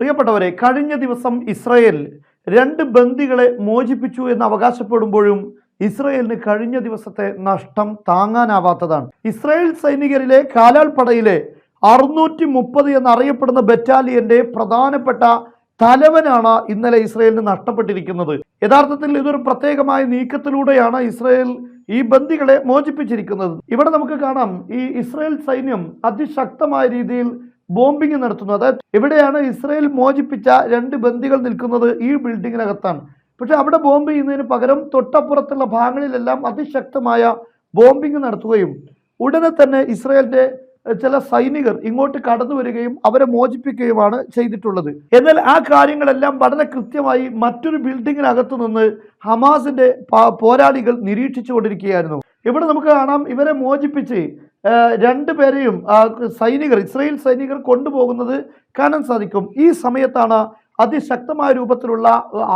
പ്രിയപ്പെട്ടവരെ കഴിഞ്ഞ ദിവസം ഇസ്രയേൽ രണ്ട് ബന്ദികളെ മോചിപ്പിച്ചു എന്ന് അവകാശപ്പെടുമ്പോഴും ഇസ്രയേലിന് കഴിഞ്ഞ ദിവസത്തെ നഷ്ടം താങ്ങാനാവാത്തതാണ്. ഇസ്രയേൽ സൈനികരിലെ കാലാൽ കാലാൾപ്പടയിലെ അറുന്നൂറ്റി മുപ്പത് എന്നറിയപ്പെടുന്ന ബറ്റാലിയന്റെ പ്രധാനപ്പെട്ട തലവനാണ് ഇന്നലെ ഇസ്രയേലിന് നഷ്ടപ്പെട്ടിരിക്കുന്നത്. യഥാർത്ഥത്തിൽ ഇതൊരു പ്രത്യേകമായ നീക്കത്തിലൂടെയാണ് ഇസ്രയേൽ ഈ ബന്ദികളെ മോചിപ്പിച്ചിരിക്കുന്നത്. ഇവിടെ നമുക്ക് കാണാം ഈ ഇസ്രയേൽ സൈന്യം അതിശക്തമായ രീതിയിൽ ബോംബിംഗ് നടത്തുന്നു. അതായത് എവിടെയാണ് ഇസ്രയേൽ മോചിപ്പിച്ച രണ്ട് ബന്ദികൾ നിൽക്കുന്നത് ഈ ബിൽഡിങ്ങിനകത്താണ്. പക്ഷെ അവിടെ ബോംബ് ചെയ്യുന്നതിന് പകരം തൊട്ടപ്പുറത്തുള്ള ഭാഗങ്ങളിലെല്ലാം അതിശക്തമായ ബോംബിംഗ് നടത്തുകയും ഉടനെ തന്നെ ഇസ്രയേലിന്റെ ചില സൈനികർ ഇങ്ങോട്ട് കടന്നു വരികയും അവരെ മോചിപ്പിക്കുകയുമാണ് ചെയ്തിട്ടുള്ളത്. എന്നാൽ ആ കാര്യങ്ങളെല്ലാം വളരെ കൃത്യമായി മറ്റൊരു ബിൽഡിങ്ങിനകത്തു നിന്ന് ഹമാസിന്റെ പോരാളികൾ നിരീക്ഷിച്ചു കൊണ്ടിരിക്കുകയായിരുന്നു ഇവിടെ നമുക്ക് കാണാം ഇവരെ മോചിപ്പിച്ച് രണ്ടുപേരെയും പേരെയും സൈനികർ ഇസ്രയേൽ സൈനികർ കൊണ്ടുപോകുന്നത് കാണാൻ സാധിക്കും. ഈ സമയത്താണ് അതിശക്തമായ രൂപത്തിലുള്ള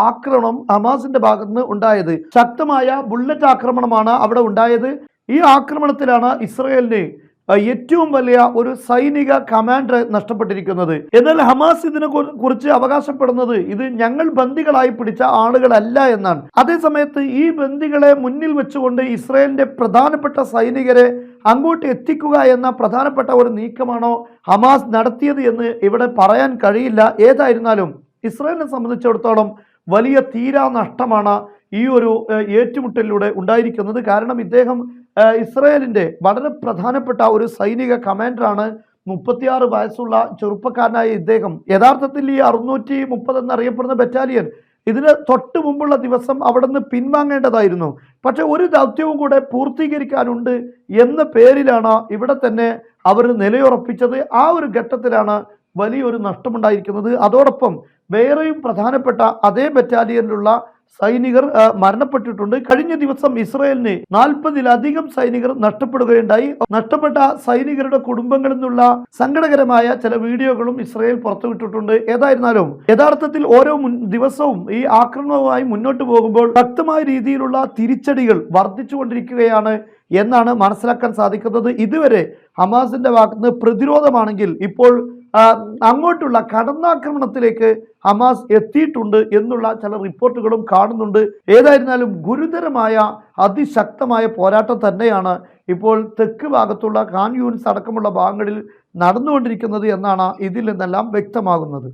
ആക്രമണം ഹമാസിന്റെ ഭാഗത്ത് നിന്ന് ഉണ്ടായത്. ശക്തമായ ബുള്ളറ്റ് ആക്രമണമാണ് അവിടെ ഉണ്ടായത്. ഈ ആക്രമണത്തിലാണ് ഇസ്രയേലിന് ഏറ്റവും വലിയ ഒരു സൈനിക കമാൻഡർ നഷ്ടപ്പെട്ടിരിക്കുന്നത്. എന്നാൽ ഹമാസ് ഇതിനെ കുറി- കുറിച്ച് അവകാശപ്പെടുന്നത് ഇത് ഞങ്ങൾ ബന്ദികളായി പിടിച്ച ആളുകളല്ല എന്നാണ്. അതേസമയത്ത് ഈ ബന്ദികളെ മുന്നിൽ വെച്ചുകൊണ്ട് ഇസ്രയേലിന്റെ പ്രധാനപ്പെട്ട സൈനികരെ അങ്ങോട്ട് എത്തിക്കുക എന്ന പ്രധാനപ്പെട്ട ഒരു നീക്കമാണോ ഹമാസ് നടത്തിയത് എന്ന് ഇവിടെ പറയാൻ കഴിയില്ല. ഏതായിരുന്നാലും ഇസ്രയേലിനെ സംബന്ധിച്ചിടത്തോളം വലിയ തീരാ നഷ്ടമാണ് ഈ ഒരു ഏറ്റുമുട്ടലിലൂടെ ഉണ്ടായിരിക്കുന്നത്. കാരണം ഇദ്ദേഹം ഏഹ്, ഇസ്രയേലിന്റെ വളരെ പ്രധാനപ്പെട്ട ഒരു സൈനിക കമാൻഡറാണ് മുപ്പത്തിയാറ് വയസ്സുള്ള ചെറുപ്പക്കാരനായ ഇദ്ദേഹം. യഥാർത്ഥത്തിൽ ഈ അറുന്നൂറ്റി മുപ്പത് എന്നറിയപ്പെടുന്ന ബറ്റാലിയൻ ഇതിന് തൊട്ട് മുമ്പുള്ള ദിവസം അവിടെ നിന്ന് പിൻവാങ്ങേണ്ടതായിരുന്നു. പക്ഷേ ഒരു ദൗത്യവും കൂടെ പൂർത്തീകരിക്കാനുണ്ട് എന്ന പേരിലാണ് ഇവിടെ തന്നെ അവർ നിലയുറപ്പിച്ചത്. ആ ഒരു ഘട്ടത്തിലാണ് വലിയൊരു നഷ്ടമുണ്ടായിരിക്കുന്നത്. അതോടൊപ്പം വേറെയും പ്രധാനപ്പെട്ട അതേ ബറ്റാലിയനിലുള്ള സൈനികർ മരണപ്പെട്ടിട്ടുണ്ട്. കഴിഞ്ഞ ദിവസം ഇസ്രയേലിന് നാൽപ്പതിലധികം സൈനികർ നഷ്ടപ്പെടുകയുണ്ടായി. നഷ്ടപ്പെട്ട സൈനികരുടെ കുടുംബങ്ങളിൽ നിന്നുള്ള സങ്കടകരമായ ചില വീഡിയോകളും ഇസ്രയേൽ പുറത്തുവിട്ടിട്ടുണ്ട്. ഏതായിരുന്നാലും യഥാർത്ഥത്തിൽ ഓരോ ദിവസവും ഈ ആക്രമണവുമായി മുന്നോട്ട് പോകുമ്പോൾ ശക്തമായ രീതിയിലുള്ള തിരിച്ചടികൾ വർദ്ധിച്ചുകൊണ്ടിരിക്കുകയാണ് എന്നാണ് മനസ്സിലാക്കാൻ സാധിക്കുന്നത്. ഇതുവരെ ഹമാസിന്റെ ഭാഗത്തുനിന്ന് പ്രതിരോധമാണെങ്കിൽ ഇപ്പോൾ അങ്ങോട്ടുള്ള കടന്നാക്രമണത്തിലേക്ക് ഹമാസ് എത്തിയിട്ടുണ്ട് എന്നുള്ള ചില റിപ്പോർട്ടുകളും കാണുന്നുണ്ട്. ഏതായിരുന്നാലും ഗുരുതരമായ അതിശക്തമായ പോരാട്ടം തന്നെയാണ് ഇപ്പോൾ തെക്ക് ഭാഗത്തുള്ള ഖാൻ യൂണിസ് അടക്കമുള്ള ഭാഗങ്ങളിൽ നടന്നുകൊണ്ടിരിക്കുന്നത് എന്നാണ് ഇതിൽ നിന്നെല്ലാം വ്യക്തമാകുന്നത്.